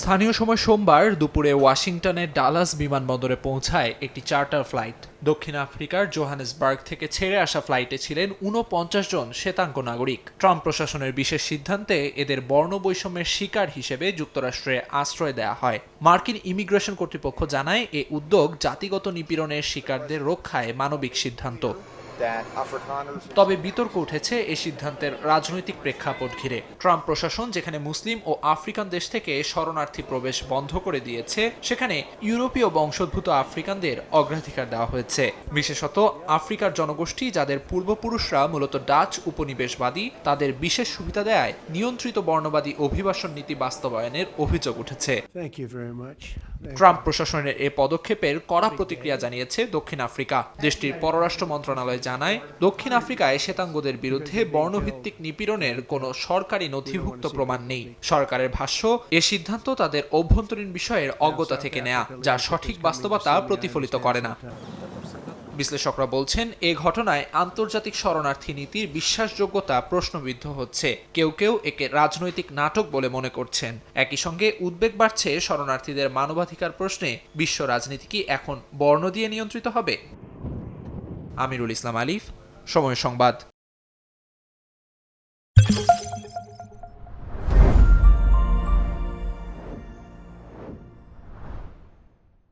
স্থানীয় সময় সোমবার দুপুরে ওয়াশিংটনের ডালাস বিমানবন্দরে পৌঁছায় একটি চার্টার ফ্লাইট। দক্ষিণ আফ্রিকার জোহানেসবার্গ থেকে ছেড়ে আসা ফ্লাইটে ছিলেন ঊনপঞ্চাশ জন শ্বেতাঙ্গ নাগরিক। ট্রাম্প প্রশাসনের বিশেষ সিদ্ধান্তে এদের বর্ণ বৈষম্যের শিকার হিসেবে যুক্তরাষ্ট্রে আশ্রয় দেওয়া হয়। মার্কিন ইমিগ্রেশন কর্তৃপক্ষ জানায়, এ উদ্যোগ জাতিগত নিপীড়নের শিকারদের রক্ষায় মানবিক সিদ্ধান্ত। তবে বিতর্ক উঠেছে এই সিদ্ধান্তের রাজনৈতিক প্রেক্ষাপট ঘিরে। ট্রাম্প প্রশাসন যেখানে মুসলিম ও আফ্রিকান দেশ থেকে শরণার্থী প্রবেশ বন্ধ করে দিয়েছে সেখানে ইউরোপীয় বংশোদ্ভূত আফ্রিকানদের অগ্রাধিকার দেওয়া হয়েছে। বিশেষত আফ্রিকার জনগোষ্ঠী যাদের পূর্বপুরুষরা মূলত ডাচ উপনিবেশবাদী তাদের বিশেষ সুবিধা দেয় নিয়ন্ত্রিত বর্ণবাদী অভিবাসন নীতি বাস্তবায়নের অভিযোগ উঠেছে। Thank you very much. Trump প্রশাসনের এ পদক্ষেপের কড়া প্রতিক্রিয়া জানিয়েছে দক্ষিণ আফ্রিকা। দেশটির পররাষ্ট্র মন্ত্রণালয় জানায় দক্ষিণ আফ্রিকায় শ্বেতাঙ্গদের বিরুদ্ধে বর্ণভিত্তিক নিপীড়নের কোনো সরকারি নথিভুক্ত প্রমাণ নেই। সরকারের ভাষ্য এ সিদ্ধান্ত তাদের অভ্যন্তরীণ বিষয়ের অজ্ঞতা থেকে নেয়া যা সঠিক বাস্তবতা প্রতিফলিত করে না। বিশ্লেষকরা বলছেন, এ ঘটনায় আন্তর্জাতিক শরণার্থী নীতির বিশ্বাসযোগ্যতা প্রশ্নবিদ্ধ হচ্ছে। কেউ কেউ একে রাজনৈতিক নাটক বলে মনে করছেন। একই সঙ্গে উদ্বেগ বাড়ছে শরণার্থীদের মানবাধিকার প্রশ্নে। বিশ্ব রাজনীতি কি এখন বর্ণ দিয়ে নিয়ন্ত্রিত হবে? আমিরুল ইসলাম আলিফ, সময় সংবাদ।